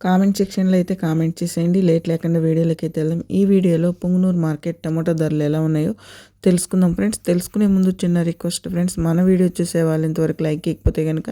Comment సెక్షన్లో అయితే comment చేసేయండి. లేట్ లేకుండా వీడియోలోకి అయితే వెళ్దాం. ఈ వీడియోలో పుంగనూరు మార్కెట్ టమాటో ధరలు ఎలా ఉన్నాయో తెలుసుకుందాం ఫ్రెండ్స్. తెలుసుకునే ముందు చిన్న రిక్వెస్ట్ ఫ్రెండ్స్. మన వీడియో చూసే వాళ్ళు ఇంతవరకు లైక్ ఇకపోతే కనుక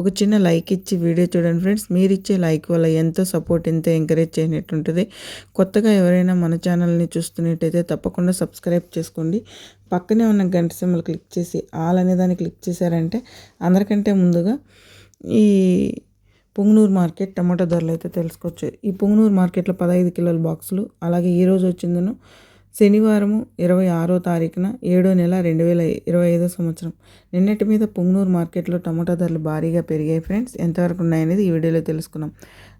ఒక చిన్న లైక్ ఇచ్చి వీడియో చూడండి ఫ్రెండ్స్. మీరు ఇచ్చే లైక్ వల్ల ఎంతో సపోర్ట్ ఎంతో ఎంకరేజ్ చేయనట్టు ఉంటుంది కొత్తగా ఎవరైనా మన ఛానల్ని చూస్తున్నట్టయితే తప్పకుండా సబ్స్క్రైబ్ చేసుకోండి. పక్కనే ఉన్న గంట సింబల్ క్లిక్ చేసి ఆల్ అనే దాన్ని క్లిక్ చేశారంటే అందరికంటే ముందుగా ఈ పుంగనూరు మార్కెట్ టమాటో ధరలు అయితే తెలుసుకోవచ్చు. ఈ పుంగనూరు మార్కెట్లో పదహైదు కిలోల బాక్సులు అలాగే ఈరోజు వచ్చిందను శనివారము ఇరవై ఆరో తారీఖున ఏడో నెల రెండు వేల ఇరవై ఐదో సంవత్సరం. నిన్నటి మీద పుంగనూరు మార్కెట్లో టమాటా ధరలు భారీగా పెరిగాయి ఫ్రెండ్స్. ఎంతవరకు ఉన్నాయనేది ఈ వీడియోలో తెలుసుకున్నాం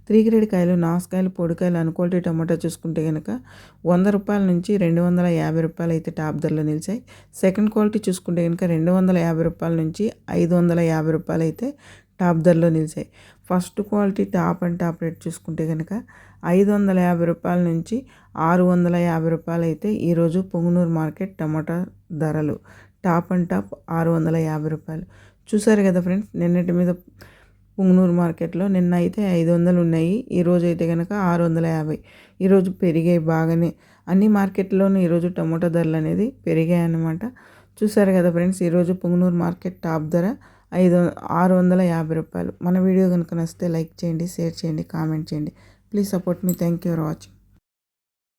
త్రీ గ్రేడ్ కాయలు నాసుకాయలు పొడికాయలు అనుకోల్టీ టమాటా చూసుకుంటే కనుక వంద రూపాయల నుంచి రెండు వందల యాభై రూపాయలు అయితే టాప్ ధరలో నిలిచాయి. సెకండ్ క్వాలిటీ చూసుకుంటే కనుక రెండు వందల యాభై రూపాయల నుంచి ఐదు వందల యాభై రూపాయలు అయితే టాప్ ధరలో నిలిచాయి. First quality top and top rate చూసుకుంటే కనుక ఐదు వందల యాభై రూపాయల నుంచి ఆరు వందల యాభై రూపాయలు అయితే ఈరోజు పొంగునూరు మార్కెట్ టమాటా ధరలు. టాప్ అండ్ టాప్ ఆరు వందల యాభై రూపాయలు. చూసారు కదా ఫ్రెండ్స్ నిన్నటి మీద పుంగనూరు మార్కెట్లో నిన్న అయితే ఐదు వందలు ఉన్నాయి ఈరోజు అయితే కనుక ఆరు వందల యాభై. ఈరోజు పెరిగాయి బాగానే. అన్ని మార్కెట్లోనూ ఈరోజు టమాటో ధరలు అనేది పెరిగాయి అన్నమాట చూసారు కదా ఫ్రెండ్స్ ఈరోజు పుంగనూరు మార్కెట్ టాప్ ధర ఐదు ఆరు వందల యాభై రూపాయలు. మన వీడియో కనుక నచ్చితే లైక్ చేయండి షేర్ చేయండి కామెంట్ చేయండి. Please support me. Thank you for watching.